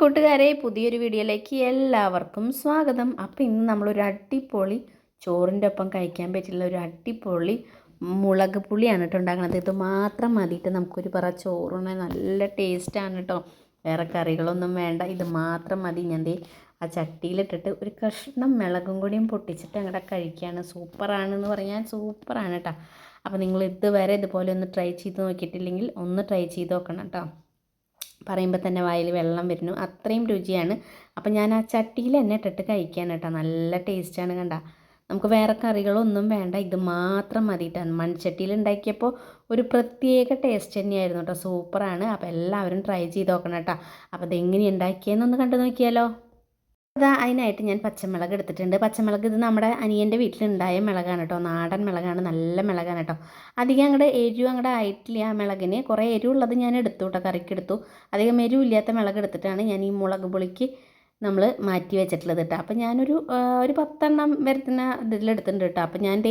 കൂട്ടുകാരെ പുതിയൊരു വീഡിയോയിലേക്ക് എല്ലാവർക്കും സ്വാഗതം. അപ്പോൾ ഇന്ന് നമ്മളൊരു അടിപൊളി ചോറിന്റെ ഒപ്പം കഴിക്കാൻ പറ്റില്ല ഒരു അടിപൊളി മുളക് പുളിയാണ് കേട്ടോ ഉണ്ടാക്കുന്നത് ഇത് മാത്രം മതിയിട്ട് നമുക്കൊരു പറ ചോറിന് നല്ല ടേസ്റ്റാണ് കേട്ടോ. വേറെ കറികളൊന്നും വേണ്ട ഇത് മാത്രം മതി. ഞാൻ ദേ ആ ചട്ടിയിലിട്ടിട്ട് ഒരു കഷ്ണം മിളകും കൂടിയും പൊട്ടിച്ചിട്ട് അങ്ങോട്ട് കഴിക്കുകയാണ് സൂപ്പറാണ് എന്ന് പറഞ്ഞാൽ സൂപ്പറാണ് കേട്ടോ. അപ്പോൾ നിങ്ങൾ ഇതുവരെ ഇതുപോലെ ഒന്ന് ട്രൈ ചെയ്ത് നോക്കിയിട്ടില്ലെങ്കിൽ ഒന്ന് ട്രൈ ചെയ്ത് നോക്കണം കേട്ടോ. പറയുമ്പോൾ തന്നെ വായിൽ വെള്ളം വരുന്നു. അത്രയും രുചിയാണ്. അപ്പം ഞാൻ ആ ചട്ടിയിൽ തന്നെ ഇട്ടിട്ട് കഴിക്കാൻ കേട്ടോ. നല്ല ടേസ്റ്റാണ് കണ്ട. നമുക്ക് വേറെ കറികളൊന്നും വേണ്ട. ഇത് മാത്രം മതിയിട്ടാണ് മൺചട്ടിയിൽ ഉണ്ടാക്കിയപ്പോൾ ഒരു പ്രത്യേക ടേസ്റ്റ് തന്നെയായിരുന്നു കേട്ടോ. സൂപ്പറാണ്. അപ്പോൾ എല്ലാവരും ട്രൈ ചെയ്ത് നോക്കണം കേട്ടോ. അപ്പോൾ അതെങ്ങനെ ഉണ്ടാക്കിയെന്നൊന്ന് കണ്ടു നോക്കിയാലോ. അതാ അതിനായിട്ട് ഞാൻ പച്ചമുളക് എടുത്തിട്ടുണ്ട്. പച്ചമുളക് ഇത് നമ്മുടെ അനിയന്റെ വീട്ടിലുണ്ടായ മുളകാണ് കേട്ടോ. നാടൻ മുളകാണ്. നല്ല മുളകാണ് കേട്ടോ. അധികം അങ്ങോട്ട് എരിവ് അങ്ങോട്ട് ആയിട്ടില്ല ആ മുളകിന്. കുറേ എരിവുള്ളത് ഞാൻ എടുത്തു കേട്ടോ. കറിക്കെടുത്തു അധികം എരിവില്ലാത്ത മുളക് എടുത്തിട്ടാണ് ഞാൻ ഈ മുളക് പൊളിക്ക് നമ്മൾ മാറ്റി വെച്ചിട്ടുള്ളത് കേട്ടോ അപ്പം ഞാനൊരു ഒരു പത്തെണ്ണം വരുത്തുന്ന ഇതിലെടുത്തിട്ടുണ്ട് കേട്ടോ അപ്പം ഞാൻ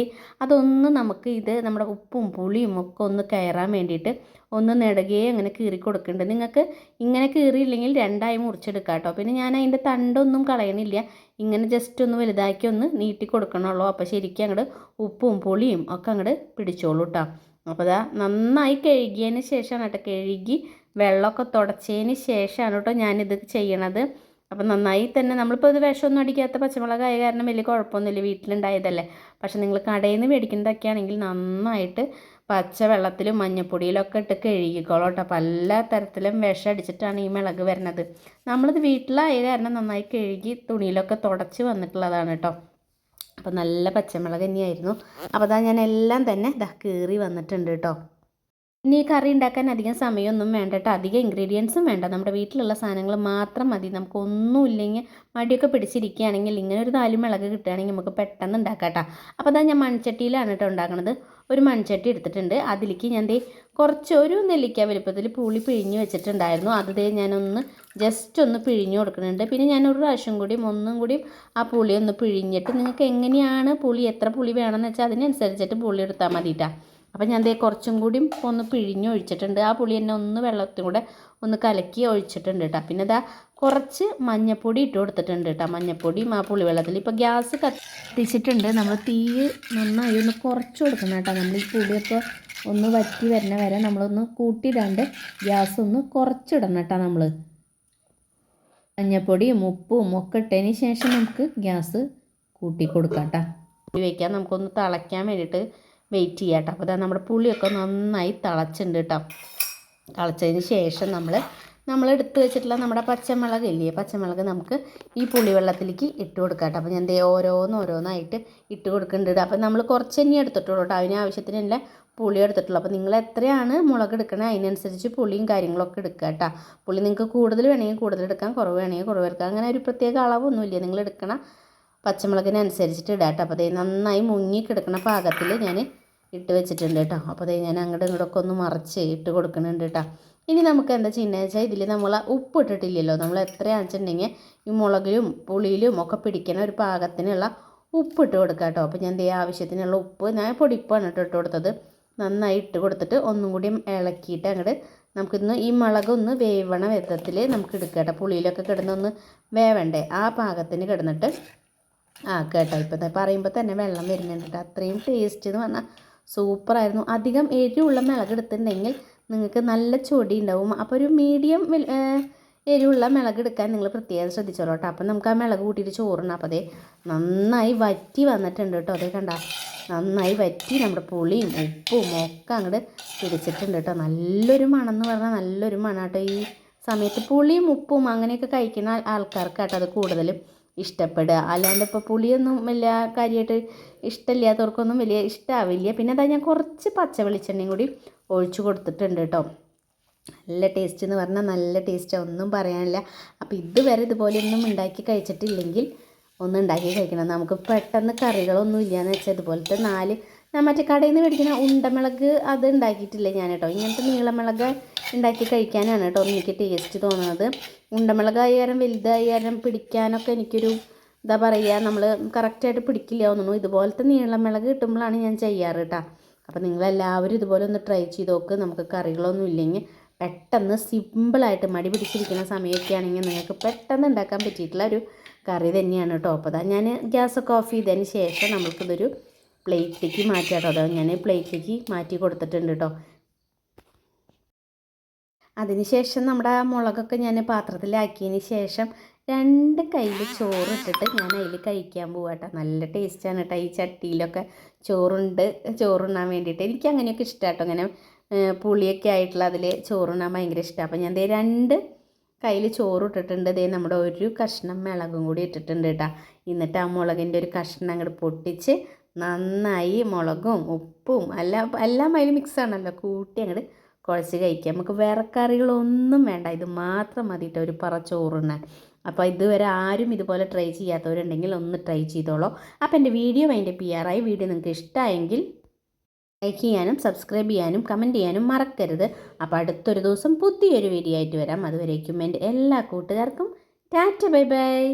അതൊന്ന് നമുക്ക് ഇത് നമ്മുടെ ഉപ്പും പുളിയും ഒക്കെ ഒന്ന് കയറാൻ വേണ്ടിയിട്ട് ഒന്ന് നെടുകയെ അങ്ങനെ കീറി കൊടുക്കുന്നുണ്ട് നിങ്ങൾക്ക് ഇങ്ങനെ കീറിയില്ലെങ്കിൽ രണ്ടായി മുറിച്ചെടുക്കാം കേട്ടോ പിന്നെ ഞാൻ അതിന്റെ തണ്ടൊന്നും കളയണില്ല. ഇങ്ങനെ ജസ്റ്റ് ഒന്ന് വലുതാക്കി ഒന്ന് നീട്ടി കൊടുക്കണുള്ളൂ. അപ്പോൾ ശരിക്കും അങ്ങോട്ട് ഉപ്പും പുളിയും ഒക്കെ അങ്ങോട്ട് പിടിച്ചോളൂ കേട്ടോ അപ്പോൾ അതാ നന്നായി കഴുകിയതിന് ശേഷമാണ് കേട്ടോ കഴുകി വെള്ളമൊക്കെ തുടച്ചതിന് ശേഷമാണ് കേട്ടോ ഞാനിത് ചെയ്യണത്. അപ്പം നന്നായി തന്നെ നമ്മളിപ്പോൾ ഇത് വിഷമൊന്നും അടിക്കാത്ത പച്ചമുളകായ കാരണം വലിയ കുഴപ്പമൊന്നുമില്ല വീട്ടിലുണ്ടായതല്ലേ. പക്ഷെ നിങ്ങൾ കടയിൽ നിന്ന് മേടിക്കുന്നതൊക്കെ ആണെങ്കിൽ നന്നായിട്ട് പച്ച വെള്ളത്തിലും മഞ്ഞപ്പൊടിയിലൊക്കെ ഇട്ട് കഴുകിക്കോളൂ കേട്ടോ. പല തരത്തിലും വിഷം അടിച്ചിട്ടാണ് ഈ മിളക് വരുന്നത്. നമ്മളിത് വീട്ടിലായ കാരണം നന്നായി കഴുകി തുണിയിലൊക്കെ തുടച്ച് വന്നിട്ടുള്ളതാണ് കേട്ടോ. അപ്പോൾ നല്ല പച്ചമുളക് തന്നെയായിരുന്നു. അപ്പോൾ അതാ ഞാൻ എല്ലാം തന്നെ ഇതാ കീറി വന്നിട്ടുണ്ട് കേട്ടോ. ഇനി ഈ കറി ഉണ്ടാക്കാൻ അധികം സമയമൊന്നും വേണ്ട കേട്ടോ അധികം ഇൻഗ്രീഡിയൻസും വേണ്ട. നമ്മുടെ വീട്ടിലുള്ള സാധനങ്ങൾ മാത്രം മതി. നമുക്കൊന്നുമില്ലെങ്കിൽ മടിയൊക്കെ പിടിച്ചിരിക്കുകയാണെങ്കിൽ ഇങ്ങനെ ഒരു നാല് മിളക് കിട്ടുകയാണെങ്കിൽ നമുക്ക് പെട്ടെന്ന് ഉണ്ടാക്കാം കേട്ടോ അപ്പോൾ അതാ ഞാൻ മൺചട്ടിയിലാണ് കേട്ടോ ഉണ്ടാക്കുന്നത് ഒരു മൺചട്ടി എടുത്തിട്ടുണ്ട്. അതിലേക്ക് ഞാൻ ദേ കുറച്ച് ഒരു നെല്ലിക്ക വലുപ്പത്തിൽ പുളി പിഴിഞ്ഞ് വെച്ചിട്ടുണ്ടായിരുന്നു. അത് ദേ ഞാനൊന്ന് ജസ്റ്റ് ഒന്ന് പിഴിഞ്ഞു കൊടുക്കുന്നുണ്ട്. പിന്നെ ഞാൻ ഒരു പ്രാവശ്യം കൂടിയും ഒന്നും കൂടിയും ആ പുളി ഒന്ന് പിഴിഞ്ഞിട്ട് നിങ്ങൾക്ക് എങ്ങനെയാണ് പുളി എത്ര പുളി വേണമെന്ന് വെച്ചാൽ അതിനനുസരിച്ചിട്ട് പുളി എടുത്താൽ മതിയിട്ടാ അപ്പം ഞാൻ ദേ കുറച്ചും കൂടി ഒന്ന് പിഴിഞ്ഞ് ഒഴിച്ചിട്ടുണ്ട്. ആ പുളി തന്നെ ഒന്ന് വെള്ളത്തിൽ കൂടെ ഒന്ന് കലക്കി ഒഴിച്ചിട്ടുണ്ട് കേട്ടോ. പിന്നെ ഇതാ കുറച്ച് മഞ്ഞപ്പൊടി ഇട്ട് കൊടുത്തിട്ടുണ്ട് കേട്ടോ. മഞ്ഞപ്പൊടിയും ആ പുളി വെള്ളത്തിൽ ഇപ്പോൾ ഗ്യാസ് കത്തിച്ചിട്ടുണ്ട്. നമ്മൾ തീ നന്നായി ഒന്ന് കുറച്ച് കൊടുക്കണം കേട്ടോ. നമ്മൾ ഈ പുളിയൊക്കെ ഒന്ന് വറ്റി വരുന്ന വരെ നമ്മളൊന്ന് കൂട്ടിയിടാണ്ട് ഗ്യാസ് ഒന്ന് കുറച്ചിടണം കേട്ടോ നമ്മൾ. മഞ്ഞപ്പൊടിയും ഉപ്പും ഒക്കെ ഇട്ടതിന് ശേഷം നമുക്ക് ഗ്യാസ് കൂട്ടി. കൊടുക്കാം കേട്ടോ വയ്ക്കാം നമുക്കൊന്ന് തിളയ്ക്കാൻ വേണ്ടിയിട്ട് വെയിറ്റ് ചെയ്യാം കേട്ടോ അപ്പോൾ നമ്മുടെ പുളിയൊക്കെ നന്നായി തിളച്ചിട്ടുണ്ട് കേട്ടോ തിളച്ചതിന് ശേഷം നമ്മൾ നമ്മൾ എടുത്ത് വെച്ചിട്ടുള്ള നമ്മുടെ പച്ചമുളക് ഇല്ലേ? പച്ചമുളക് നമുക്ക് ഈ പുളിവെള്ളത്തിലേക്ക് ഇട്ട് കൊടുക്കാം കേട്ടോ അപ്പോൾ ഞാൻ ദേ ഓരോന്നോരോന്നായിട്ട് ഇട്ട് കൊടുക്കുന്നുണ്ട് അപ്പോൾ നമ്മൾ കുറച്ച് തന്നെ എടുത്തിട്ടുള്ളൂ കേട്ടോ അതിന് ആവശ്യത്തിനുള്ള പുളി എടുത്തിട്ടുള്ളൂ. അപ്പോൾ നിങ്ങൾ എത്രയാണ് മുളക് എടുക്കണേ അതിനനുസരിച്ച് പുളിയും കാര്യങ്ങളൊക്കെ എടുക്കുക കേട്ടോ പുളി നിങ്ങൾക്ക് കൂടുതൽ വേണമെങ്കിൽ കൂടുതൽ എടുക്കാം കുറവ് വേണമെങ്കിൽ കുറവ് എടുക്കാം. അങ്ങനെ ഒരു പ്രത്യേക അളവൊന്നുമില്ല? നിങ്ങൾ എടുക്കണ പച്ചമുളകിനനുസരിച്ചിട്ട് ഇടാം കേട്ടോ. അപ്പോൾ അതേ നന്നായി മുങ്ങി കിടക്കുന്ന പാകത്തിൽ ഞാൻ ഇട്ട് വെച്ചിട്ടുണ്ട് കേട്ടോ. അപ്പോൾ അതേ ഞാൻ അങ്ങോട്ടും ഇങ്ങോട്ടൊക്കെ ഒന്ന് മറിച്ച് ഇട്ട് കൊടുക്കുന്നുണ്ട് കേട്ടോ. ഇനി നമുക്ക് എന്താ ചെയ്യുന്നത് വെച്ചാൽ ഇതിൽ നമ്മൾ ഉപ്പ് ഇട്ടിട്ടില്ലല്ലോ. നമ്മൾ എത്രയാണെന്ന് വെച്ചിട്ടുണ്ടെങ്കിൽ ഈ മുളകിലും പുളിയിലും ഒക്കെ പിടിക്കുന്ന ഒരു പാകത്തിനുള്ള ഉപ്പ് ഇട്ട് കൊടുക്കുക കേട്ടോ. അപ്പോൾ ഞാൻ എന്തേ ആവശ്യത്തിനുള്ള ഉപ്പ് ഞാൻ പൊടിപ്പാണ് കേട്ടോ ഇട്ട് കൊടുത്തത്. നന്നായി ഇട്ട് കൊടുത്തിട്ട് ഒന്നും കൂടി ഇളക്കിയിട്ട് അങ്ങോട്ട് നമുക്കിന്ന് ഈ മുളകൊന്ന് വേവണ വിധത്തിൽ നമുക്ക് എടുക്കാം കേട്ടോ. പുളിയിലൊക്കെ കിടന്നൊന്ന് വേവണ്ടേ. ആ പാകത്തിന് കിടന്നിട്ട് ആ കേട്ടോ. ഇപ്പം പറയുമ്പോൾ തന്നെ വെള്ളം വരുന്നുണ്ട് കേട്ടോ അത്രയും ടേസ്റ്റ് എന്ന് പറഞ്ഞാൽ സൂപ്പറായിരുന്നു അധികം എരിവുള്ള മിളക് എടുത്തിട്ടുണ്ടെങ്കിൽ നിങ്ങൾക്ക് നല്ല ചൊടി ഉണ്ടാവും അപ്പോൾ ഒരു മീഡിയം എരിവുള്ള മിളക് എടുക്കാൻ നിങ്ങൾ പ്രത്യേകം ശ്രദ്ധിച്ചോളൂ കേട്ടോ അപ്പം നമുക്ക് ആ മിളക് കൂട്ടിയിട്ട് ചോറുണ്ട് അപ്പോൾ അതേ നന്നായി വറ്റി വന്നിട്ടുണ്ട് കേട്ടോ അതേ കണ്ട. നന്നായി വറ്റി നമ്മുടെ പുളിയും ഉപ്പും ഒക്കെ അങ്ങോട്ട് പിടിച്ചിട്ടുണ്ട് കേട്ടോ നല്ലൊരു മണം എന്ന് പറഞ്ഞാൽ നല്ലൊരു മണം കേട്ടോ ഈ സമയത്ത്. പുളിയും ഉപ്പും അങ്ങനെയൊക്കെ കഴിക്കുന്ന ആൾക്കാർക്ക് കേട്ടോ അത് കൂടുതലും ഇഷ്ടപ്പെടുക. അല്ലാണ്ട് ഇപ്പോൾ പുളിയൊന്നും വലിയ കാര്യമായിട്ട് ഇഷ്ടമില്ലാത്തവർക്കൊന്നും വലിയ ഇഷ്ടമാവില്ല പിന്നെ അതാ ഞാൻ കുറച്ച് പച്ച വെളിച്ചെണ്ണയും കൂടി ഒഴിച്ചു കൊടുത്തിട്ടുണ്ട് കേട്ടോ നല്ല ടേസ്റ്റ് എന്ന് പറഞ്ഞാൽ നല്ല ടേസ്റ്റ് ഒന്നും പറയാനില്ല. അപ്പോൾ ഇതുവരെ ഇതുപോലെയൊന്നും ഉണ്ടാക്കി കഴിച്ചിട്ടില്ലെങ്കിൽ ഒന്ന് ഉണ്ടാക്കി കഴിക്കണം. നമുക്ക് പെട്ടെന്ന് കറികളൊന്നും ഇല്ലയെന്ന് വെച്ചാൽ ഇതുപോലത്തെ നാല് മറ്റേ കടയിൽ നിന്ന് മേടിക്കുന്ന ഉണ്ടമിളക് അത് ഉണ്ടാക്കിയിട്ടില്ല ഞാൻ കേട്ടോ ഇങ്ങനത്തെ നീളമിളക് ഉണ്ടാക്കി കഴിക്കാനാണ് കേട്ടോ എനിക്ക് ടേസ്റ്റ് തോന്നുന്നത്. ഉണ്ടമിളകായ കാരണം വലുതായി കാരണം പിടിക്കാനൊക്കെ എനിക്കൊരു എന്താ പറയുക നമ്മൾ കറക്റ്റായിട്ട് പിടിക്കില്ല തോന്നുന്നു. ഇതുപോലത്തെ നീളമിളക് കിട്ടുമ്പോഴാണ് ഞാൻ ചെയ്യാറ് കേട്ടോ. അപ്പോൾ നിങ്ങളെല്ലാവരും ഇതുപോലെ ഒന്ന് ട്രൈ ചെയ്ത് നോക്ക്. നമുക്ക് കറികളൊന്നും ഇല്ലെങ്കിൽ പെട്ടെന്ന് സിമ്പിളായിട്ട് മടി പിടിച്ചിരിക്കുന്ന സമയമൊക്കെ ആണെങ്കിൽ നിങ്ങൾക്ക് പെട്ടെന്ന് ഉണ്ടാക്കാൻ പറ്റിയിട്ടുള്ള ഒരു കറി തന്നെയാണ് കേട്ടോ. അപ്പോൾ ഞാൻ ഗ്യാസൊക്കെ ഓഫ് ചെയ്തതിന് ശേഷം നമ്മൾക്കിതൊരു പ്ലേറ്റിലേക്ക് മാറ്റാം കേട്ടോ ഞാൻ പ്ലേറ്റിലേക്ക് മാറ്റി കൊടുത്തിട്ടുണ്ട് കേട്ടോ അതിനുശേഷം നമ്മുടെ മുളകൊക്കെ ഞാൻ പാത്രത്തിലാക്കിയതിന് ശേഷം രണ്ട് കയ്യിൽ ചോറിട്ടിട്ട് ഞാൻ അതിൽ കഴിക്കാൻ പോവാട്ടോ നല്ല ടേസ്റ്റാണ് കേട്ടോ ഈ ചട്ടിയിലൊക്കെ ചോറുണ്ട് ചോറുണ്ണാൻ വേണ്ടിയിട്ട്. എനിക്ക് അങ്ങനെയൊക്കെ ഇഷ്ടമാട്ടോ അങ്ങനെ പുളിയൊക്കെ ആയിട്ടുള്ള അതിൽ ചോറുണ്ണാൻ ഭയങ്കര ഇഷ്ടമാണ് അപ്പോൾ ഞാൻ ദേ രണ്ട് കയ്യിൽ ചോറ് ഇട്ടിട്ടുണ്ട് ദേ നമ്മുടെ ഒരു കഷ്ണം മുളകും കൂടി ഇട്ടിട്ടുണ്ട് കേട്ടോ എന്നിട്ട് ആ മുളകിന്റെ ഒരു കഷ്ണം അങ്ങോട്ട് പൊട്ടിച്ച് നന്നായി മുളകും ഉപ്പും എല്ലാം എല്ലാം അതിൽ മിക്സാണല്ലോ കൂട്ടി അങ്ങോട്ട് കുഴച്ച് കഴിക്കാം നമുക്ക് വേറെ കറികളൊന്നും വേണ്ട. ഇത് മാത്രം മതി കേട്ടോ ഒരു പറ ചോറുണ്ണാൻ അപ്പോൾ ഇതുവരെ ആരും ഇതുപോലെ ട്രൈ ചെയ്യാത്തവരുണ്ടെങ്കിൽ ഒന്ന് ട്രൈ ചെയ്തോളൂ. അപ്പോൾ എന്റെ വീഡിയോ അതിന്റെ പി ആറായി വീഡിയോ നിങ്ങൾക്ക് ഇഷ്ടമായെങ്കിൽ ലൈക്ക് ചെയ്യാനും സബ്സ്ക്രൈബ് ചെയ്യാനും കമന്റ് ചെയ്യാനും മറക്കരുത്. അപ്പോൾ അടുത്തൊരു ദിവസം പുതിയൊരു വീഡിയോ ആയിട്ട് വരാം. അതുവരേക്കും എന്റെ എല്ലാ കൂട്ടുകാർക്കും ടാറ്റ ബൈ ബൈ.